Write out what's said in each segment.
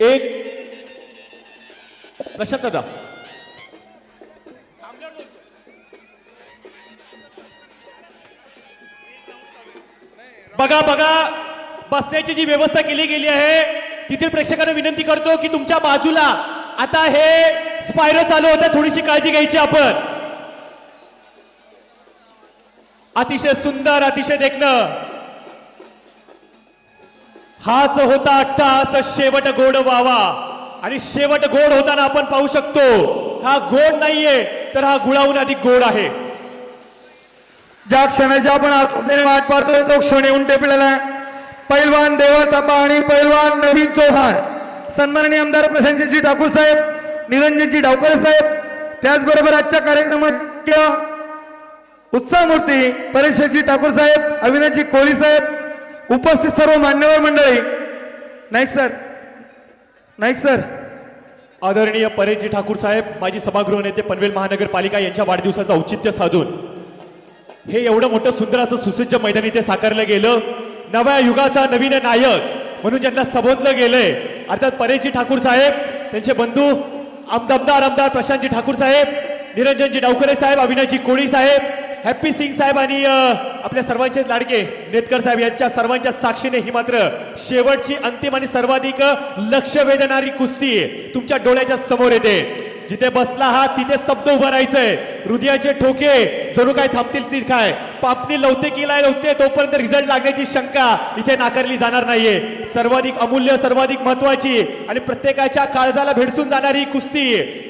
एक प्रशांत दादा बघा बघा बसण्याची जी व्यवस्था केली गेली आहे तिथील प्रेक्षकांना विनंती करतो की तुमच्या बाजूला आता हे स्पायरो चालू होतं थोडीशी काळजी घ्यायची आपण. अतिशय सुंदर अतिशय देखणं. हाच होता अट्टास शेवट गोड व्हावा आणि शेवट गोड होताना आपण पाहू शकतो हा गोड नाहीये तर हा गुळाहून अधिक गोड आहे. ज्या क्षणाची आपण आतुरतेने वाट पाहतोय तो क्षण येऊन टेपलेला आहे. पैलवान देवा तपा आणि पैलवान नवीन चौहान. सन्माननीय आमदार प्रशांतजी ठाकूर साहेब निरंजनजी डावकर साहेब त्याचबरोबर आजच्या कार्यक्रमात उत्साह मूर्ती परेशजी ठाकूर साहेब अविनाशजी कोळी साहेब उपस्थित सर्व मान्यवर मंडळी. नाईक सर. नाईक सर. आदरणीय परेशजी ठाकूर साहेब माजी सभागृह नेते पनवेल महानगरपालिका यांच्या वाढदिवसाचं औचित्य साधून. हे एवढं मोठं सुंदर असं सुसज्ज मैदान इथे साकारलं गेलं. नव्या युगाचा नवीन नायक म्हणून ज्यांना संबोधलं गेलंय. अर्थात परेशजी ठाकूर साहेब त्यांचे बंधू आमदार आमदार प्रशांतजी ठाकूर साहेब निरंजनजी डावखरे साहेब अविनाशजी कोळी साहेब हॅप्पी सिंग साहेब आणि आपल्या सर्वांचे लाडके नेतकर साहेब यांच्या सर्वांच्या साक्षीने ही मात्र शेवटची अंतिम आणि सर्वाधिक लक्ष वेधणारी कुस्ती तुमच्या डोळ्याच्या समोर येते. जिथे बसला हा तिथे स्तब्ध उभं राहायचंय. हृदयाचे ठोके जणू काय थांबतील ती काय? पापणी लवते की लाय लवते? तोपर्यंत रिझल्ट लागण्याची शंका इथे नाकारली जाणार नाहीये. सर्वाधिक अमूल्य सर्वाधिक महत्वाची आणि प्रत्येकाच्या काळजाला भेडसून जाणारी कुस्ती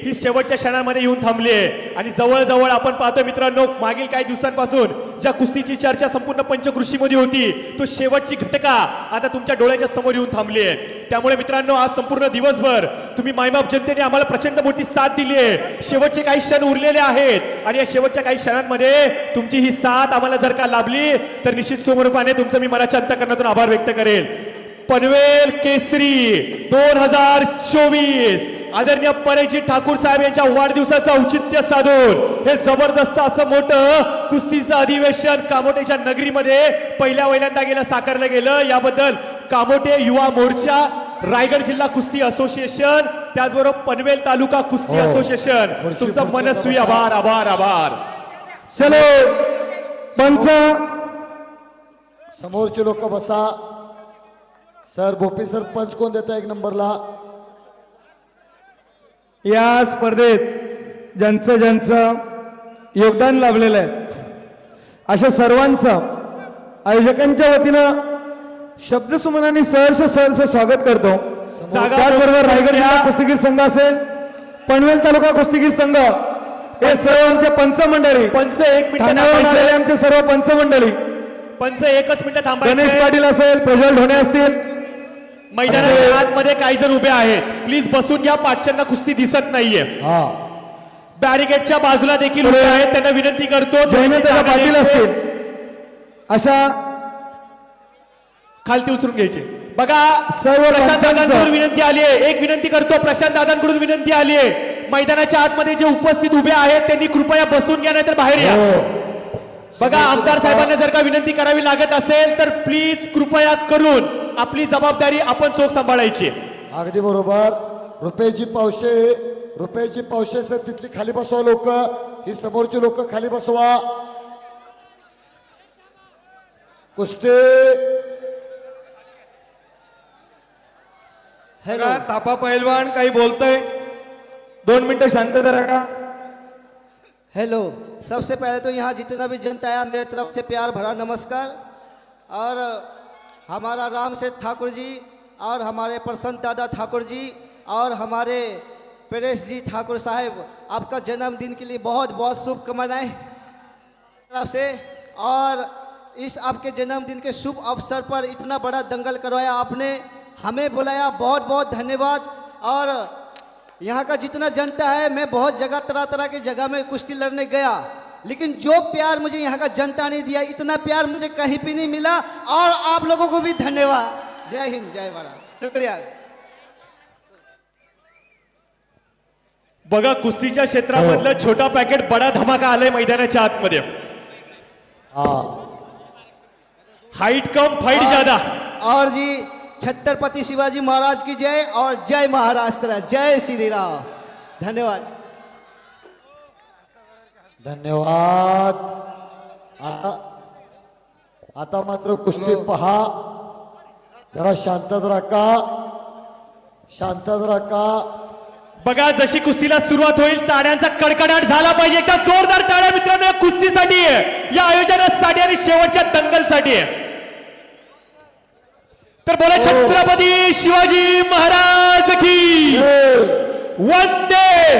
ही शेवटच्या क्षणामध्ये येऊन थांबली आहे. आणि जवळजवळ आपण पाहतो मित्रांनो मागील काही दिवसांपासून ज्या कुस्तीची चर्चा संपूर्ण पंचकृषीमध्ये होती तो शेवटची घटका आता तुमच्या डोळ्याच्या समोर येऊन थांबली आहे. त्यामुळे मित्रांनो आज संपूर्ण दिवसभर तुम्ही मायबाप जनतेने आम्हाला प्रचंड मोठी साथ दिली आहे. शेवटचे काही क्षण उरलेले आहेत. आणि या शेवटच्या काही क्षणांमध्ये तुमची ही साथ आम्हाला जर का लाभली तर निश्चित स्वरूपाने तुमचं मी मनाच्या अंतकरणातून आभार व्यक्त करेल. पनवेल केसरी दोन हजार चोवीस. आदरणीय परेजी ठाकूर साहेब यांच्या वाढदिवसाचं औचित्य साधून हे जबरदस्त असं मोठं कुस्तीचं अधिवेशन कामोटेच्या नगरीमध्ये पहिल्या वहिल्यांदा गेलं साकारलं गेलं. याबद्दल कामोटे युवा मोर्चा रायगड जिल्हा कुस्ती असोसिएशन त्याचबरोबर पनवेल तालुका कुस्ती हो. असोसिएशन. खुर्ची तुमचा खुर्ची मनस्वी. आभार आभार आभार. चलो पंच. समोरचे लोक बसा. सर भोपी सर पंच कोण देता एक नंबरला? या स्पर्धेत ज्यांचं ज्यांचं योगदान लाभलेलं आहे अशा सर्वांचं आयोजकांच्या वतीनं शब्दसुमनाने सहर्ष सहर्ष स्वागत करतो. त्याचबरोबर रायगड जिल्हा. कुस्तीगीर संघ असेल पनवेल तालुका कुस्तीगीर संघ हे सर्व आमचे पंच मंडळी पंच एक मिनिट आमचे सर्व पंच मंडळी पंच एकच मिनिट गणेश थांबायचे पाटील असेल प्रज्वल ढोणे असतील. मैदानाच्या आतमध्ये काही जण उभे आहेत. प्लीज बसून घ्या पाठच्यांना कुस्ती दिसत नाहीये. हा. बॅरिकेडच्या बाजूला देखील उभे आहेत त्यांना विनंती करतो पाटील. असतील. अशा खालती उचलून घ्यायचे. बघा सर्व प्रशांत. दादांकडून विनंती आली आहे. एक विनंती करतो प्रशांत दादांकडून विनंती आली आहे. मैदानाच्या आतमध्ये जे उपस्थित उभे आहेत त्यांनी कृपया बसून घ्या नाहीतर बाहेर या. बघा आमदार साहेबांना जर का विनंती करावी लागत असेल तर प्लीज कृपया करून आपली जबाबदारी आपण चोख सांभाळायची अगदी बरोबर. रुपयाची पावशे रुपयाची पावशे सर तिथली खाली बसवा लोक. ही समोरची लोक खाली बसवा. कुस्ती. बघा, तापा पैलवान काही बोलतोय. दोन मिनट शांत जरा का? हेलो सबसे पहले तो यहाँ जितना भी जनता है मेरे तरफ से प्यार भरा नमस्कार। और हमारा राम सेठ ठाकुर जी और हमारे प्रसन्न दादा ठाकुर जी और हमारे परेश जी ठाकुर साहब आपका जन्मदिन के लिए बहुत बहुत शुभकामनाएं तरफ से और इस आपके जन्मदिन के शुभ अवसर पर इतना बड़ा दंगल करवाया आपने। हमें बुलाया बहुत बहुत धन्यवाद। और यहाँ का जितना जनता है मैं बहुत जगह तरह तरह की जगह में कुश्ती लड़ने गया। लेकिन जो प्यार मुझे यहाँ का जनता ने दिया इतना प्यार मुझे कहीं भी नहीं मिला। और आप लोगों को भी धन्यवाद। जय हिंद जय भारत। शुक्रिया। बघा कुस्तीच्या क्षेत्रामधलं छोटा पॅकेट बडा धमाका आलाय मैदानाच्या आतमध्ये. हा. हाईट कम फाईट ज्यादा. और जी छत्रपति शिवाजी महाराज की जय और जय महाराष्ट्र जय श्री राम धन्यवाद। धन्यवाद। आता आता मात्र कुस्ती पहा। जरा शांतत राखा। शांतत राखा। बघा जशी कुस्तीला सुरुवात होईल टाळ्यांचा कडकडाट झाला पाहिजे. एकदा जोरदार टाळ्या मित्रांनो या कुस्तीसाठी आहे. या आयोजनासाठी आणि शेवटच्या दंगलसाठी. आहे. तर बोला छत्रपती शिवाजी महाराज की. वंदे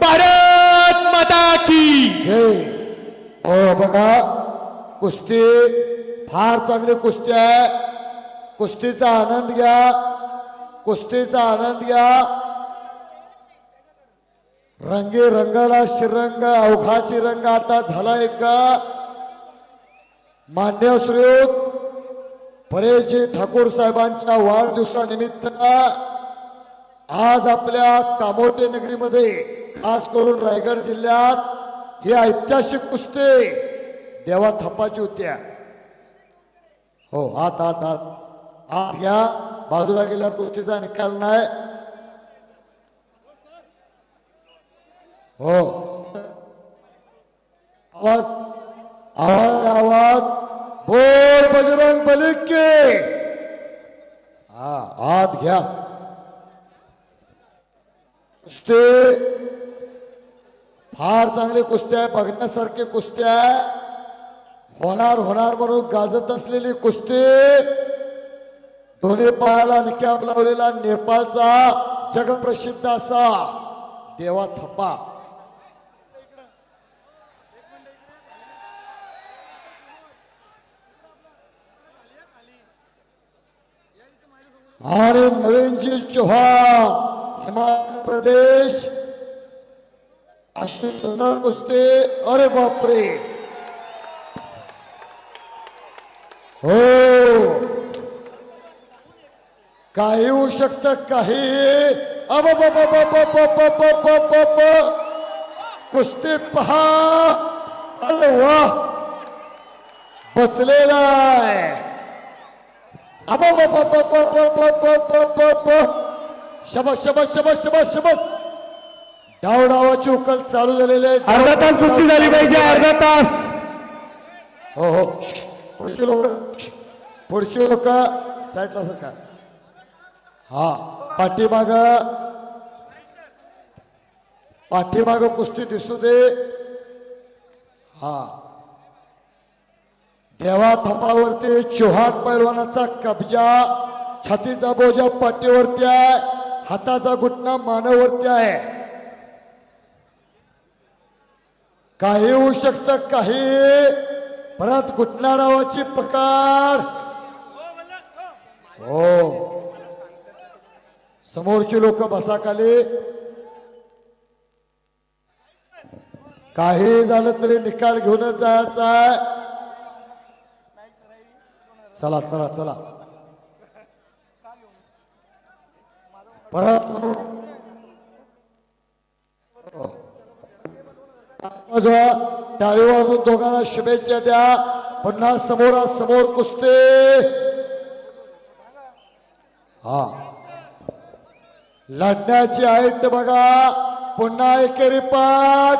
भारत माता की. हो. बघा. कुस्ती फार चांगली कुस्ती आहे. कुस्तीचा आनंद घ्या. कुस्तीचा आनंद घ्या. रंगी रंगाला शिरंग अवघाची रंग आता झाला एक मान्य श्रीयुत परेशजी ठाकूर साहेबांच्या वाढदिवसानिमित्त आज आपल्या कामोटे नगरीमध्ये खास करून रायगड जिल्ह्यात ही ऐतिहासिक कुस्ती देवा थप्पाची होत्या हो हात हात हात हात घ्या. बाजूला गेल्यावर कुस्तीचा निकाल नाही. हो. आवाज आवाज आवाज. बोल बजरंग बलिक के। हा आत घ्या. कुस्ती. फार चांगली कुस्ती आहे बघण्यासारखी कुस्ती आहे. होणार होणार म्हणून गाजत असलेली कुस्ती. दोन्ही पायाला निकाप लावलेला नेपाळचा जगप्रसिद्ध असा देवा थप्पा. हमारे नरेंद्र जी चौहान हिमाचल प्रदेश अरे बापरे हो काही होऊ शकतं काही अब कुस्ती पहा अरे वा बचलेला आहे शबस शबस शबस शबस शबस डाव डावाची उकल चालू झालेली आहे अर्धा तास कुस्ती झाली पाहिजे अर्धा तास हो हो पुढची लोक पुढची लोक साईडला सरका हा पाठीमाग पाठीमाग कुस्ती दिसू दे हा देवा थपावरती चौहान पैलवानाचा कब्जा छातीचा बोजा पाठीवरती आहे हाताचा घुटणा मानवरती आहे. काही होऊ शकतं काही. परत घुटना नावाची प्रकार हो. समोरची लोक बसाखाली काही झालं तरी निकाल घेऊनच जायचा आहे. चला चला चला. परत टाळी दोघांना शुभेच्छा द्या. पुन्हा समोरासमोर कुस्ते. हा. लढण्याची आयट बघा. पुन्हा एकेरी पाठ.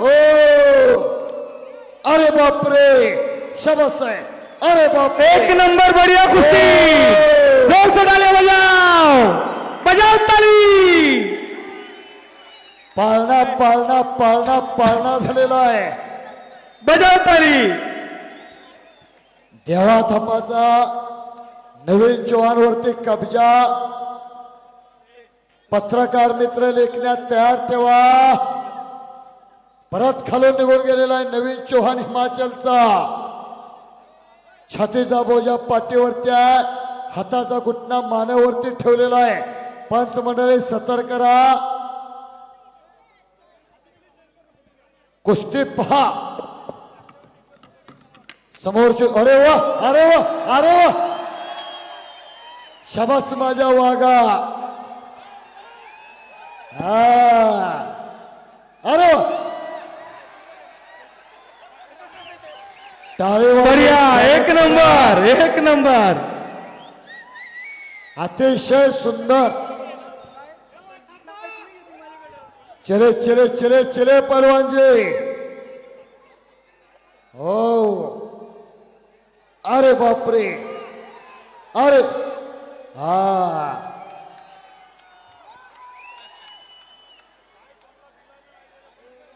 हो. अरे बापरे शबस आहे. अरे बापरे. एक नंबर बढिया कुस्ती. जोर से डाले बजाओ. बजाओ ताली. पाळणा पाळणा पाळणा पाळणा झालेला आहे. बजाओ ताली. देवा थपाचा नवीन चव्हाणवरती कब्जा. पत्रकार मित्र लेखण्यात तयार ठेवा परत खालून निघून गेलेला आहे नवीन चौहान हिमाचलचा. छातीचा बोजा पाठीवरती आहे हाताचा घुटना मानेवरती ठेवलेला आहे. पंच मंडळी सतर्क करा कुस्ती पहा. समोरचे अरे वा अरे वा अरे वा. शबास माझ्या वागा हा. अरे वा. बढिया एक नंबर एक नंबर. अतिशय सुंदर. चले चले चले चले पहलवान जी हो. अरे बापरे. अरे. हा.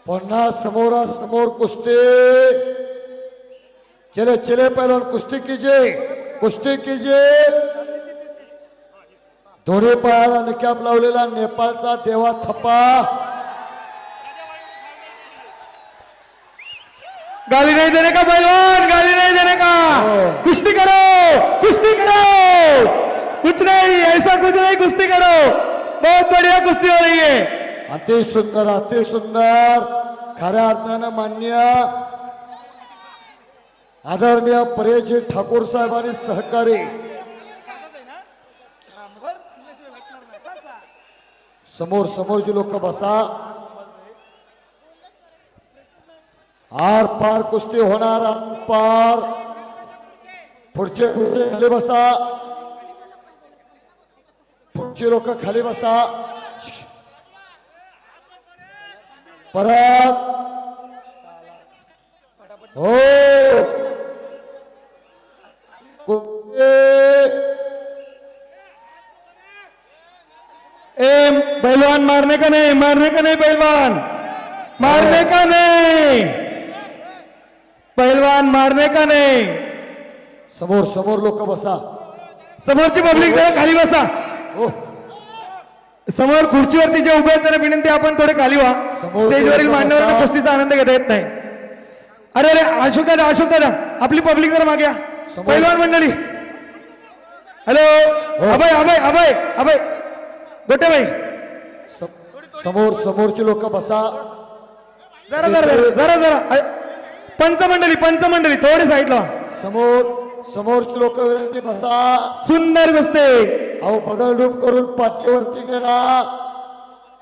पुन्हा समोरासमोर कुस्ती. चले चले पहलवान कुस्ती कीजिए कुस्ती कीजिए। दोन्ही पायाला निकॅप लावलेला नेपाळचा देवा थप्पा। गाली नहीं देने का पहलवान गाली नहीं देने का? कुश्ती करो कुश्ती करो। कुछ नहीं ऐसा कुछ नहीं कुश्ती करो। बहुत बढ़िया कुश्ती हो रही है। अति सुंदर अति सुंदर खऱ्या अर्थानं मान्य। आदरणीय परेशजी ठाकूर साहेबांनी सहकारी समोर समोरची लोक बसा. आर पार कुस्ती होणार, पार. पुढचे पुढचे खाली बसा. पुढची लोक खाली बसा. परत. हो. ए पहलवान मारने का नहीं मारने का नहीं पहलवान। मारने का नहीं। पहलवान मारने का नहीं। समोर समोर लोक बसा। समोरची पब्लिक जरा खाली बसा। हो समोर खुर्चीवरती जे उभे आहेत त्यांना विनंती आपण थोडे खाली व्हा. समोर स्टेजवरील लोकं बसा. कुस्तीचा आनंद घेता येत नाही. अरे अरे अशोक दादा अशोक दादा आपली पब्लिक जरा मागे या. समोर. पहिलवान मंडळी. हॅलो अभय अभय अभय अभय. गोटे भाई। समोर समोरची लोक बसा. जरा जरा जरा जरा पंचमंडळी पंचमंडळी थोडे साईडला. समोर समोरची लोक विनंती बसा. सुंदर कुस्ती अहो बगलडूब करून पाठीवरती गेला.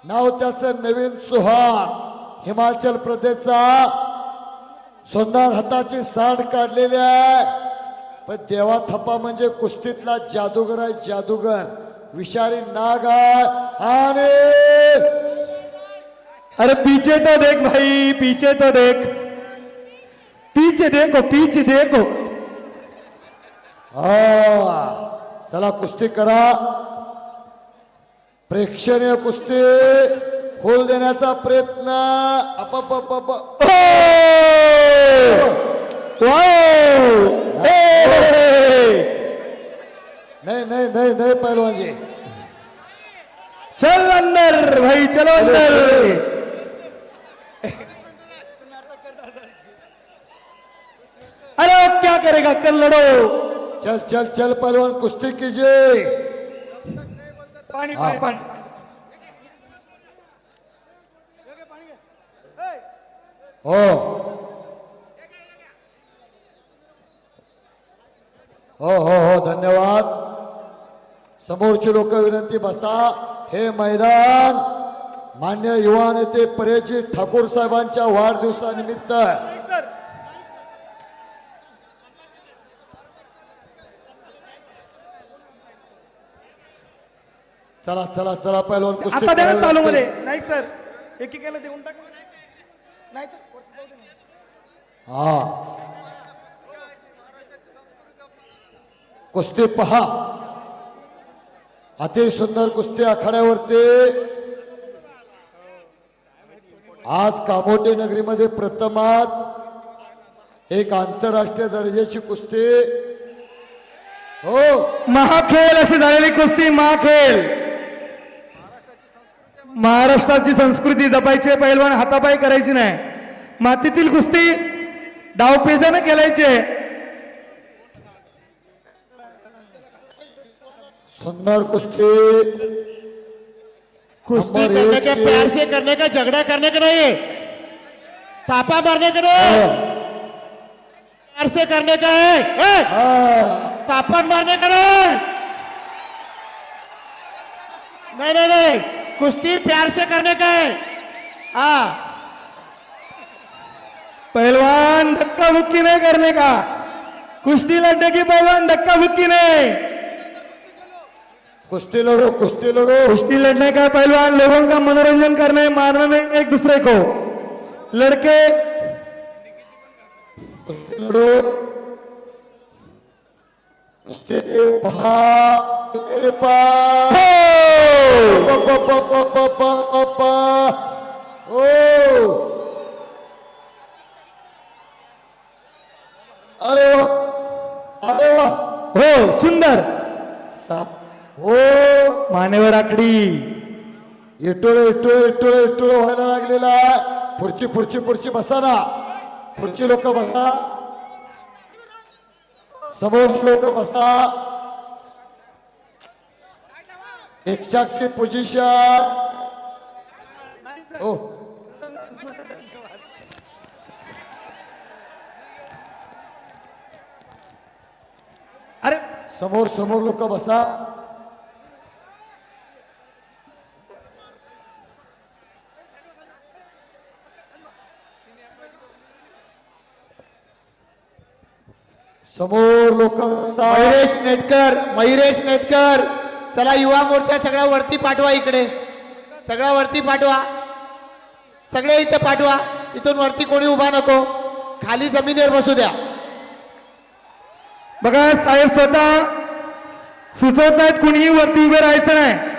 नाव त्याचं नवीन सुहान. हिमाचल प्रदेशचा. सुंदर हाताची सांड काढलेली आहे. पण देवा थप्पा म्हणजे कुस्तीतला जादूगर आहे जादूगर. विषारी नाग आहे आणि अरे पीछे तो देख भाई पीछे तो देख। पीछे देखो पीछे देखो। हा चला कुस्ती करा। प्रेक्षणीय कुस्ती होल देण्याचा प्रयत्न। अप नाही नहीं नहीं पहलवान जी। चल अंदर भाई चलो अंदर। अरे क्या करेगा कल लड़ो। चल चल चल पहलवान कुश्ती कीजिए। पानी पानी पानी। हो हो हो हो धन्यवाद। समोरची लोक विनंती बसा. हे मैदान मान्य युवा नेते परेशजी ठाकूर साहेबांच्या वाढदिवसानिमित्त. चला चला चला पहिलवान कुस्ती आता द्या ना करावी चालू. मध्ये नाही सर एकेकाला देऊन टाक. नाही हा. कुस्ती पहा. अति सुंदर कुस्ती आखाड्यावरती. आज कामोटे नगरीमध्ये प्रथमच एक आंतरराष्ट्रीय दर्जाची कुस्ती. हो. महाखेल अशी झालेली कुस्ती महाखेल. महाराष्ट्राची संस्कृती जपायची पहिलवान हातापाय करायची नाही. मातीतील कुस्ती डावपेजाने केलायचे सुंदर कुश्ती। कुश्ती करने का प्यार से करने का झगड़ा करने का नहीं। तापा मारने का नहीं। प्यार से करने का है। ए, तापा मारने का नहीं। नहीं नहीं नहीं। कुश्ती प्यार से करने का है। हाँ। पहलवान धक्का बुक्की नहीं करने का। कुश्ती लड़ने की पहलवान धक्का बुक्की नहीं। कुस्ती लढो कुस्ती लढो कुश्ती लड़ने का पहलवान लोगों का मनोरंजन करने मारना नहीं एक दूसरे को लड़के कुस्ती लढो कुस्ती मानेवर आकडी इटोळे इटोळे इटोळे इटोळे व्हायला लागलेला आहे पुढची पुढची पुढची बसा ना पुढची लोक बसा समोर लोक बसा पोझिशन हो अरे समोर समोर लोक बसा समोर लोक मयुरेश नेटकर मयुरेश नेटकर. चला युवा मोर्चा सगळा वरती पाठवा इकडे. सगळा वरती पाठवा. सगळे इथं पाठवा. इथून वरती कोणी उभा नको. खाली जमिनीवर बसू द्या. बघा साहेब स्वतः सुचवत नाहीत कुणीही वरती उभे राहायचं नाही.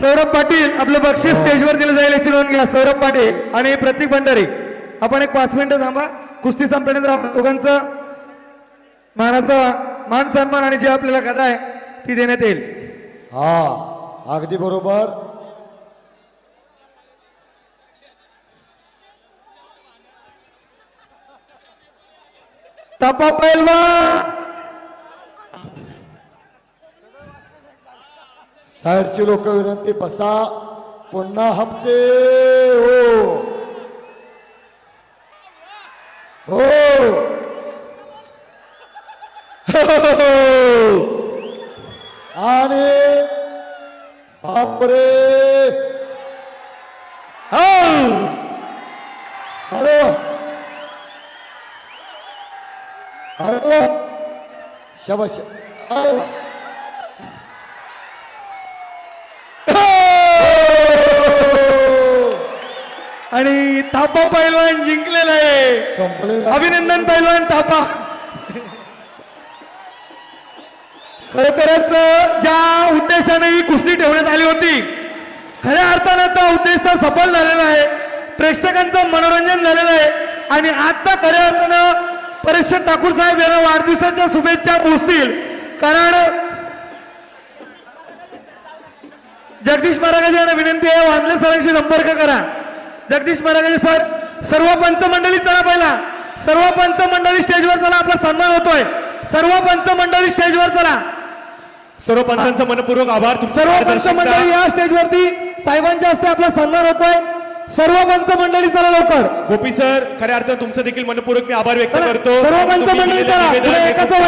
सौरभ पाटील आपलं बक्षीस स्टेजवर दिलं जाईल याची नोंद घ्या. सौरभ पाटील आणि प्रतीक भंडारी. आपण एक पाच मिनिटं थांबा. कुस्ती संपल्यानंतर आपण दोघांचं मानाचा मान सन्मान आणि जी आपल्याला कथा आहे ती देण्यात येईल. हा अगदी बरोबर. तपा पैलवान! साहेबची लोक विनंती बसा. पुन्हा हप्ते हो. हो. आणि बापरे. अरे अरे वा. अरे थापा पैलवान जिंकलेला आहे. अभिनंदन पैलवान थापा. खरोखरच ज्या उद्देशाने ही कुस्ती ठेवण्यात आली होती खऱ्या अर्थानं तो उद्देश तर सफल झालेला आहे. प्रेक्षकांचं मनोरंजन झालेलं आहे. आणि आता खऱ्या अर्थानं परेश्वर ठाकूर साहेब यांना वाढदिवसाच्या शुभेच्छा पोहोचतील. कारण जगदीश महाराज यांना विनंती आहे. वांदले सरांशी संपर्क करा. जगदीश महाराज सर सर्व पंच मंडळी चला पहिला. सर्व पंच मंडळी स्टेजवर चला आपला सन्मान होतोय. सर्व पंच मंडळी स्टेजवर चला. सर्व पंचांचा मनपूर्वक आभार. सर्व पंच. मंडळी या स्टेजवरती साहेबांच्या हस्ते आपला सन्मान होतोय. सर्व पंच मंडळी चला लवकर. गोपी सर खऱ्या अर्थानं तुमचं देखील मनपूर्वक मी आभार व्यक्त करतो. सर्व पंच मंडळी चला. एकाचं